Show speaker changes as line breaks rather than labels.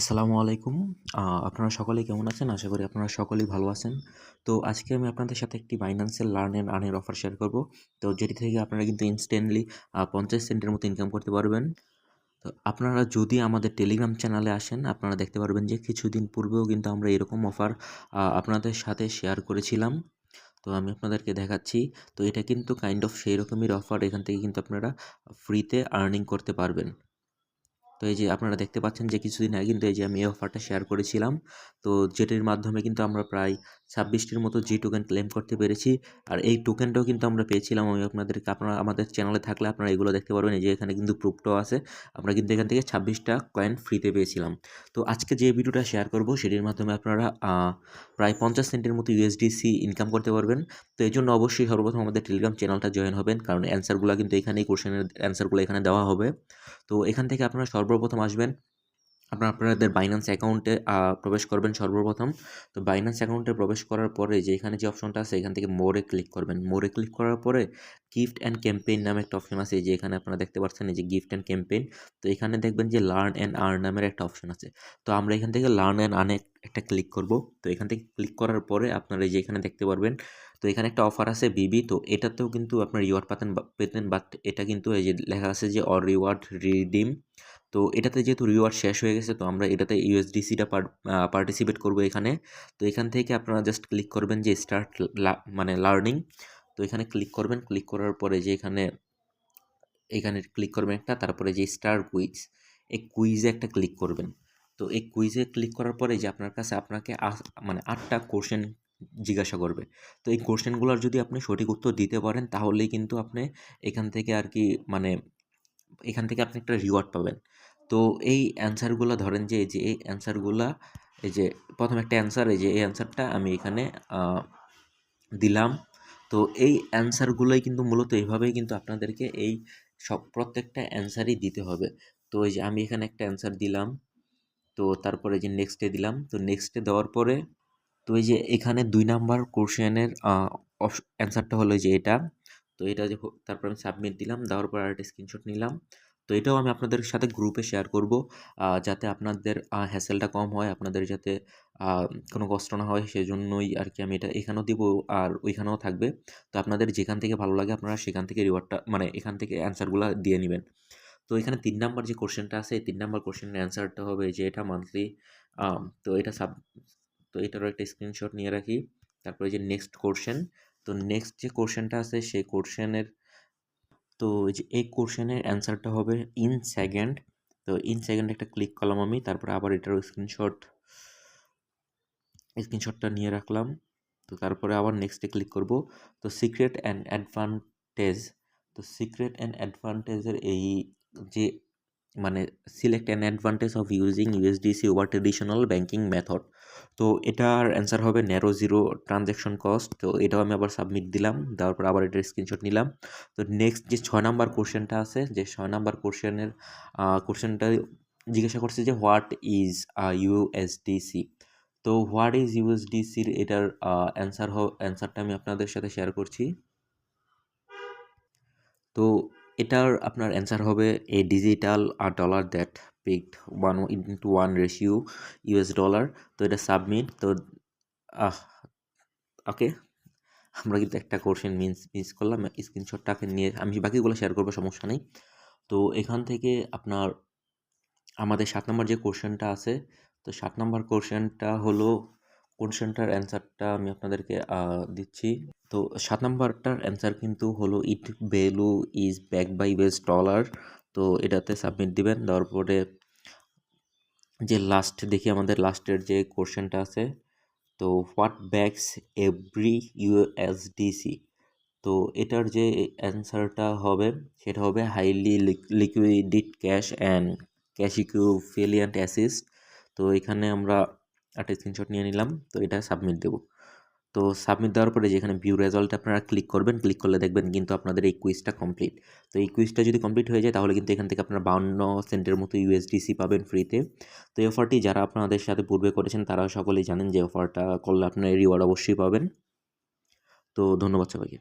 আসসালামু আলাইকুম আপনারা সকলেই কেমন আছেন? আশা করি আপনারা সকলেই ভালো আছেন। তো আজকে আমি আপনাদের সাথে একটি বাইন্যান্সের লার্ন অ্যান্ড আর্ন এর অফার শেয়ার করব। তো যেটি থেকে আপনারা কিন্তু ইনস্ট্যান্টলি পঞ্চাশ সেন্টের মতো ইনকাম করতে পারবেন। তো আপনারা যদি আমাদের টেলিগ্রাম চ্যানেলে আসেন, আপনারা দেখতে পারবেন যে কিছুদিন পূর্বেও কিন্তু আমরা এরকম অফার আপনাদের সাথে শেয়ার করেছিলাম। তো আমি আপনাদেরকে দেখাচ্ছি। তো এটা কিন্তু কাইন্ড অফ সেই রকমের অফার। এখান থেকে কিন্তু আপনারা ফ্রিতে আর্নিং করতে পারবেন। তো এই যে আপনারা দেখতে পাচ্ছেন যে কিছুদিন আগে কিন্তু এই যে আমি এই অফারটা শেয়ার করেছিলাম। তো যেটির মাধ্যমে কিন্তু আমরা প্রায় ছাব্বিশটির মতো জি টোকেন ক্লেম করতে পেরেছি। আর এই টোকেনটাও কিন্তু আমরা পেয়েছিলাম। আমি আপনাদেরকে, আপনারা আমাদের চ্যানেলে থাকলে আপনারা এগুলো দেখতে পারবেন। যে এখানে কিন্তু প্রুফটাও আছে। আমরা কিন্তু এখান থেকে ছাব্বিশটা কয়েন ফ্রিতে পেয়েছিলাম। তো আজকে যে ভিডিওটা শেয়ার করব, সেটির মাধ্যমে আপনারা প্রায় পঞ্চাশ সেন্টের মতো ইউএসডিসি ইনকাম করতে পারবেন। তো এই জন্য অবশ্যই সর্বপ্রথম আমাদের টেলিগ্রাম চ্যানেলটা জয়েন হবেন। কারণ অ্যান্সারগুলো কিন্তু এখানেই কোশ্চেনের অ্যান্সারগুলো এখানে দেওয়া হবে। তো এখান থেকে আপনারা সর্বপ্রথম আসবেন। আপনারা আপনাদের বাইন্যান্স অ্যাকাউন্টে প্রবেশ করবেন সর্বপ্রথম। তো বাইন্যান্স অ্যাকাউন্টে প্রবেশ করার পরে যে এখানে যে অপশনটা আছে, এখান থেকে মোরে ক্লিক করবেন। মোরে ক্লিক করার পরে গিফট অ্যান্ড ক্যাম্পেইন নামে একটা অপশন আছে যে এখানে আপনারা দেখতে পাচ্ছেন, এই যে গিফট অ্যান্ড ক্যাম্পেইন তো এখানে দেখবেন যে লার্ন অ্যান্ড আর্ন নামের একটা অপশন আছে। তো আমরা এখান থেকে লার্ন অ্যান্ড আর্নে একটা ক্লিক করব। তো এখান থেকে ক্লিক করার পরে আপনারা এই যে এখানে দেখতে পারবেন, তো এখানে একটা অফার আছে বিবি তো এটাতেও কিন্তু আপনার রিওয়ার্ড পাতেন পেতেন বাট এটা কিন্তু এই যে লেখা আছে যে অর রিওয়ার্ড রিডিম তো এটাতে যেহেতু রিওয়ার্ড শেষ হয়ে গেছে, তো আমরা এটাতে ইউএসডিসিটা পার্টিসিপেট করব এখানে। তো এখান থেকে আপনারা জাস্ট ক্লিক করবেন যে স্টার্ট মানে লার্নিং তো এখানে ক্লিক করবেন ক্লিক করার পরে যে এখানে এখানে ক্লিক করবেন একটা, তারপরে যে স্টার কুইজ এই কুইজে একটা ক্লিক করবেন। তো এই কুইজে ক্লিক করার পরে যে আপনার কাছে আপনাকে মানে আটটা কোশ্চেন জিজ্ঞাসা করবে। তো এই কোশ্চেনগুলোর যদি আপনি সঠিক উত্তর দিতে পারেন, তাহলেই কিন্তু আপনি এখান থেকে আর কি মানে এখান থেকে আপনি একটা রিওয়ার্ড পাবেন। তো এই অ্যান্সারগুলো ধরেন যে এই যে এই অ্যান্সারগুলা এই যে প্রথম একটা অ্যান্সার এই যে এই অ্যান্সারটা আমি এখানে দিলাম। তো এই অ্যান্সারগুলোই কিন্তু মূলত এইভাবেই কিন্তু আপনাদেরকে এই সব প্রত্যেকটা অ্যান্সারই দিতে হবে। তো এই যে আমি এখানে একটা অ্যান্সার দিলাম, তো তারপরে যে নেক্সটে দিলাম, তো নেক্সটে দেওয়ার পরে, তো এই যে এখানে দুই নাম্বার কোশ্চেনের অ্যান্সারটা হলো যে এটা তো এটা যে তারপর আমি সাবমিট দিলাম, দেওয়ার পর আরেকটা স্ক্রিনশট নিলাম। তো এটাও আমি আপনাদের সাথে গ্রুপে শেয়ার করব যাতে আপনাদের হ্যাসেলটা কম হয়, আপনাদের যাতে কোনো কষ্ট না হয়, সেজন্যই আর কি আমি এটা এখানেও দিব, আর ওইখানেও থাকবে। তো আপনাদের যেখান থেকে ভালো লাগে, আপনারা সেখান থেকে রিওয়ার্ডটা মানে এখান থেকে অ্যান্সারগুলো দিয়ে নেবেন। তো এখানে তিন নাম্বার যে কোশ্চেনটা আছে তিন নাম্বার কোশ্চেনের অ্যান্সারটা হবে যে এটা মান্থলি তো এটা সাব তো এটারও একটা স্ক্রিনশট নিয়ে রাখি। তারপরে যে নেক্সট কোশ্চেন তো নেক্সট যে কোশ্চেনটা আছে, সেই কোশ্চেনের তো এই যে, এই কোশ্চেনের অ্যান্সারটা হবে ইন সেকেন্ড তো ইন সেকেন্ড একটা ক্লিক করলাম আমি, তারপরে আবার এটার স্ক্রিনশট স্ক্রিনশটটা নিয়ে রাখলাম। তো তারপরে আবার নেক্সটে ক্লিক করব। তো সিক্রেট অ্যান্ড অ্যাডভান্টেজ তো সিক্রেট অ্যান্ড অ্যাডভান্টেজের এই যে মানে select an advantage of using USDC over traditional banking method তো এটার অ্যান্সার হবে ন্যারো জিরো ট্রানজ্যাকশন কস্ট তো এটাও আমি আবার সাবমিট দিলাম, দেওয়ার পর আবার এটার স্ক্রিনশট নিলাম। তো নেক্সট যে ছয় নাম্বার কোশ্চেনটা আছে, যে ছয় নাম্বার কোশ্চেনের কোশ্চেনটা জিজ্ঞাসা করছে যে হোয়াট ইজ ইউএসডিসি তো হোয়াট ইজ ইউএসডিসির এটার অ্যান্সার অ্যান্সারটা আমি আপনাদের সাথে শেয়ার করছি। তো এটার আপনার অ্যান্সার হবে a digital R dollar that pegged one into one ratio US dollar তো এটা সাবমিট তো ওকে আমরা কিন্তু একটা কোশ্চেন মিন্স মিস করলাম স্ক্রিনশটটাকে নিয়ে আমি বাকিগুলো শেয়ার করব, সমস্যা নেই। তো এখান থেকে আপনার, আমাদের সাত নম্বর যে কোশ্চেনটা আছে, তো সাত নম্বর কোশ্চেনটা হলো কোশ্চেনটার অ্যান্সারটা আমি আপনাদেরকে দিচ্ছি। তো সাত নাম্বারটার অ্যান্সার কিন্তু হলো it value is back by base dollar তো এটাতে সাবমিট দিবেন। দেওয়ার পরে যে লাস্ট দেখি আমাদের লাস্টের যে কোশ্চেনটা আছে। তো হোয়াট ব্যাকস এভরি ইউএসডিসি তো এটার যে অ্যান্সারটা হবে, সেটা হবে highly liquid cash and cash equivalent assets তো এখানে আমরা একটা স্ক্রিনশট নিয়ে নিলাম, তো এটা সাবমিট দেবো। তো সাবমিট দেওয়ার পরে যেখানে ভিউ রেজাল্ট আপনারা ক্লিক করবেন ক্লিক করলে দেখবেন কিন্তু আপনাদের এই কুইজটা কমপ্লিট তো এই কুইজটা যদি কমপ্লিট হয়ে যায়, তাহলে কিন্তু এখান থেকে আপনারা বাউন্ন সেন্টের মতো ইউএসডিসি পাবেন ফ্রিতে তো এই অফারটি যারা আপনাদের সাথে পূর্বে করেছেন তারা সকলেই জানেন যে অফারটা করলে আপনারা রিওয়ার্ড অবশ্যই পাবেন। তো ধন্যবাদ সবাইকে।